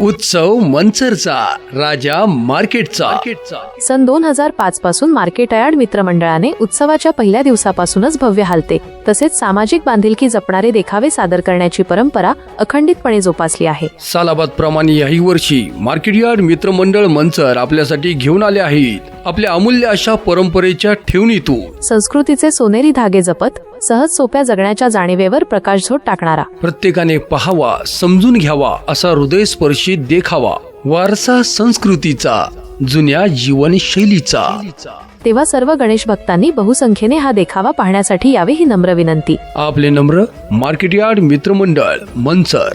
उत्सव मंचरचा राजा मार्केटचा. सन दोन हजार पाच पासून मार्केट यार्ड मित्रमंडळाने उत्सवाच्या पहिल्या दिवसापासूनच भव्य हालते. तसेच सामाजिक बांधिलकी जपणारे देखावे सादर करण्याची परंपरा अखंडितपणे जोपासली आहे. सालाबाद प्रमाणे याही वर्षी मार्केट यार्ड मित्रमंडळ मंचर आपल्यासाठी घेऊन आले आहेत. आपल्या अमूल्य अशा परंपरेच्या ठेवणीतून. संस्कृतीचे सोनेरी धागे जपत सहज सोप्या जगण्याच्या जाणीवेवर प्रकाशझोत टाकणारा. प्रत्येकाने पहावा समजून घ्यावा असा हृदयस्पर्शी देखावा. वारसा संस्कृतीचा जुन्या जीवनशैलीचा. तेव्हा सर्व गणेश भक्तांनी बहुसंख्येने हा देखावा पाहण्यासाठी यावे ही नम्र विनंती. आपले नम्र मार्केट यार्ड मित्रमंडळ मंचर.